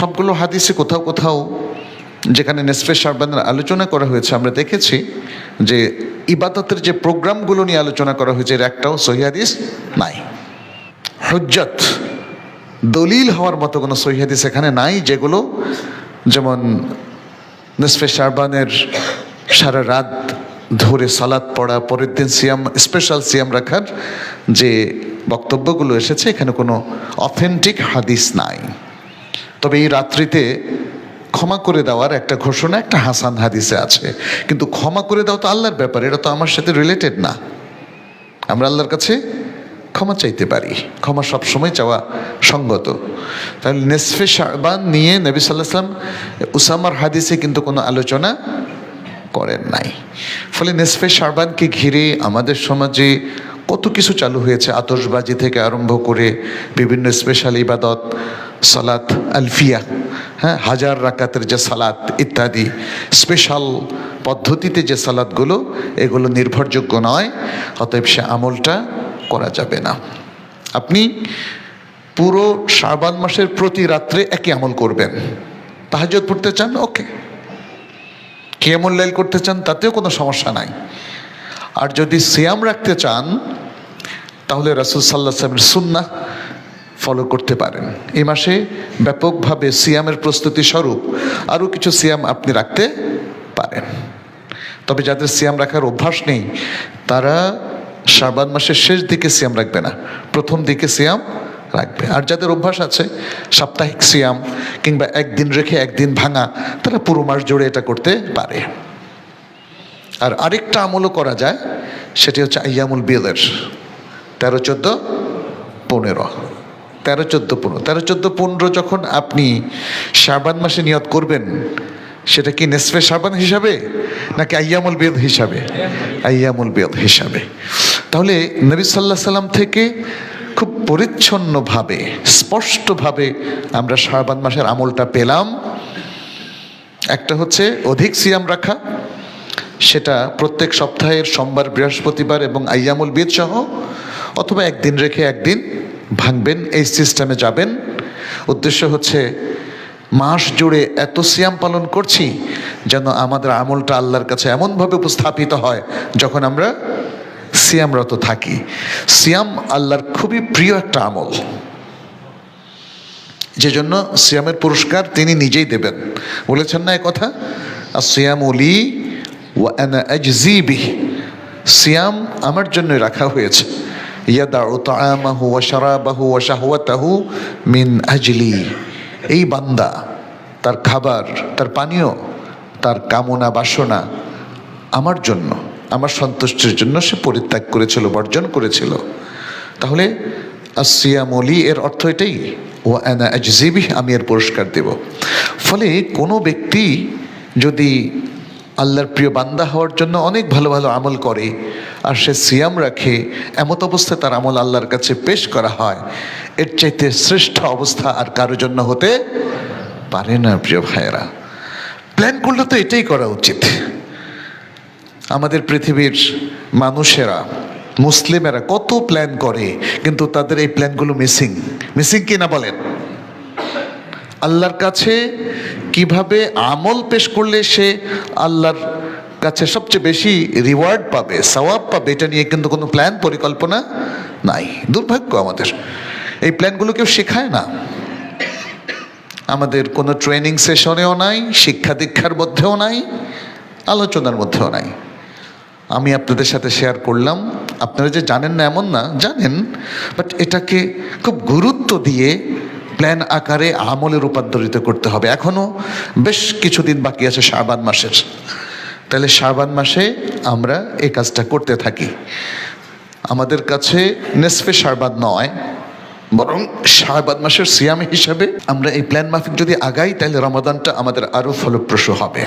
সবগুলো হাদিসে কোথাও কোথাও যেখানে নেসফে শারবানের আলোচনা করা হয়েছে, আমরা দেখেছি যে ইবাদতের যে প্রোগ্রামগুলো নিয়ে আলোচনা করা হয়েছে, এর একটাও সহি হাদিস নাই। হুজ্জত, দলিল হওয়ার মতো কোনো সহি হাদিস এখানে নাই, যেগুলো যেমন নিসফে শারবানের সারা রাত ধরে সালাদ পড়া, পরের দিন সিয়াম স্পেশাল সিয়াম রাখার যে বক্তব্যগুলো এসেছে, এখানে কোনো অথেন্টিক হাদিস নাই। তবে এই রাত্রিতে ক্ষমা করে দেওয়ার একটা ঘোষণা, একটা হাসান হাদিসে আছে। কিন্তু ক্ষমা করে দেওয়া তো আল্লাহর ব্যাপার, এটা তো আমার সাথে রিলেটেড না। আমরা আল্লাহর কাছে ক্ষমা চাইতে পারি। ক্ষমা সবসময় চাওয়া সঙ্গত। তাহলে নেসফে শাহবান নিয়ে নবী সাল্লাহাম উসামার হাদিসে কিন্তু কোনো আলোচনা করেন নাই। ফলে নেসফে শাহবানকে ঘিরে আমাদের সমাজে কত কিছু চালু হয়েছে, আতশবাজি থেকে আরম্ভ করে বিভিন্ন স্পেশাল ইবাদত সালাত আলফিয়া হ্যাঁ হাজার রাকাতের যে সালাত ইত্যাদি স্পেশাল পদ্ধতিতে যে সালাদগুলো এগুলো নির্ভরযোগ্য নয়, অতএব সে আমলটা করা যাবে না। আপনি পুরো শ্রাবণ মাসের প্রতি রাত্রে একই আমল করবেন। তাহাজত পড়তে চান? ওকে। কিয়ামুল লাইল করতে চান? তাতেও কোনো সমস্যা নাই। আর যদি সিয়াম রাখতে চান, তাহলে রাসুল সাল্লাহ সাল্লামের সুন্না ফলো করতে পারেন। এই মাসে ব্যাপকভাবে সিয়ামের প্রস্তুতি স্বরূপ আরও কিছু সিয়াম আপনি রাখতে পারেন। তবে যাদের সিয়াম রাখার অভ্যাস নেই, তারা শ্রাবণ মাসের শেষ দিকে সিয়াম রাখবে না, প্রথম দিকে সিয়াম রাখবে। আর যাদের অভ্যাস আছে, সাপ্তাহিক সিয়াম কিংবা একদিন রেখে একদিন ভাঙা, তারা পুরো মাস জুড়ে এটা করতে পারে। আর আরেকটা আমলও করা যায়, সেটি হচ্ছে আইয়ামুল বিয়েলের তেরো, চোদ্দ, পনেরো। তেরো চোদ্দ পনেরো। তেরো চোদ্দ পনেরো যখন আপনি শাবান মাসে নিয়ত করবেন, সেটা কি নেসফে শাবান হিসাবে নাকি আইয়ামুল বেদ হিসাবে? আইয়ামুল বেদ হিসাবে। তাহলে নবী সাল্লাহ সাল্লাম থেকে খুব পরিচ্ছন্নভাবে, স্পষ্টভাবে আমরা শাবান মাসের আমলটা পেলাম। একটা হচ্ছে অধিক সিয়াম রাখা, সেটা প্রত্যেক সপ্তাহের সোমবার, বৃহস্পতিবার এবং আইয়ামুল বিদ সহ অথবা একদিন রেখে একদিন ভাঙবেন, এই সিস্টেমে যাবেন। উদ্দেশ্য হচ্ছে, মাস জুড়ে এত সিয়াম পালন করছি যেন আমাদের আমলটা আল্লাহর কাছে এমনভাবে উপস্থাপিত হয় যখন আমরা সিয়ামরত থাকি। সিয়াম আল্লাহর খুবই প্রিয় একটা আমল। যে জন্য সিয়ামের পুরস্কার তিনি নিজেই দেবেন। বলেছেন না কথা? আর সিয়াম উলি ওয়ানা সিয়াম আমার জন্য রাখা হয়েছে। ইয়াদাউ তাআমাহু ওয়া শারাবাহু ওয়া শাহওয়াতাহু মিন আজলি। এই বান্দা তার খাবার, তার পানীয়, তার কামনা, বাসনা আমার জন্য, আমার সন্তুষ্টির জন্য সে পরিত্যাগ করেছিল, বর্জন করেছিল। তাহলে আসিয়ামলি এর অর্থ এটাই ও অ্যানা আজজিবি আমি এর পুরস্কার দেব। ফলে কোনো ব্যক্তি যদি আল্লাহর প্রিয় বান্দা হওয়ার জন্য অনেক ভালো ভালো আমল করে আর সে সিয়াম রাখে, এমত অবস্থায় তার আমল আল্লাহর কাছে পেশ করা হয়। এর চাইতে শ্রেষ্ঠ অবস্থা আর কারোর জন্য হতে পারে না, প্রিয় ভাইয়েরা। প্ল্যান করলে তো এটাই করা উচিত। আমাদের পৃথিবীর মানুষেরা, মুসলিমেরা কত প্ল্যান করে, কিন্তু তাদের এই প্ল্যানগুলো মিসিং মিসিং কি না বলেন? আল্লাহর কাছে কীভাবে আমল পেশ করলে সে আল্লাহর কাছে সবচেয়ে বেশি রিওয়ার্ড পাবে, সওয়াব পাবে, এটা নিয়ে কিন্তু কোনো প্ল্যান পরিকল্পনা নাই। দুর্ভাগ্য আমাদের। এই প্ল্যানগুলো কেউ শেখায় না। আমাদের কোনো ট্রেনিং সেশনেও নাই, শিক্ষা দীক্ষার মধ্যেও নাই, আলোচনার মধ্যেও নাই। আমি আপনাদের সাথে শেয়ার করলাম। আপনারা যে জানেন না, এমন না, জানেন বাট এটাকে খুব গুরুত্ব দিয়ে প্ল্যান আকারে আমলে রূপান্তরিত করতে হবে। এখনও বেশ কিছুদিন বাকি আছে শাবান মাসের। তাহলে শাবান মাসে আমরা এই কাজটা করতে থাকি। আমাদের কাছে নেসফে শারবাদ নয়, বরং শাহবাদ মাসের সিয়াম হিসাবে আমরা এই প্ল্যান মাফিক যদি আগাই, তাহলে রমাদানটা আমাদের আরও ফলপ্রসূ হবে।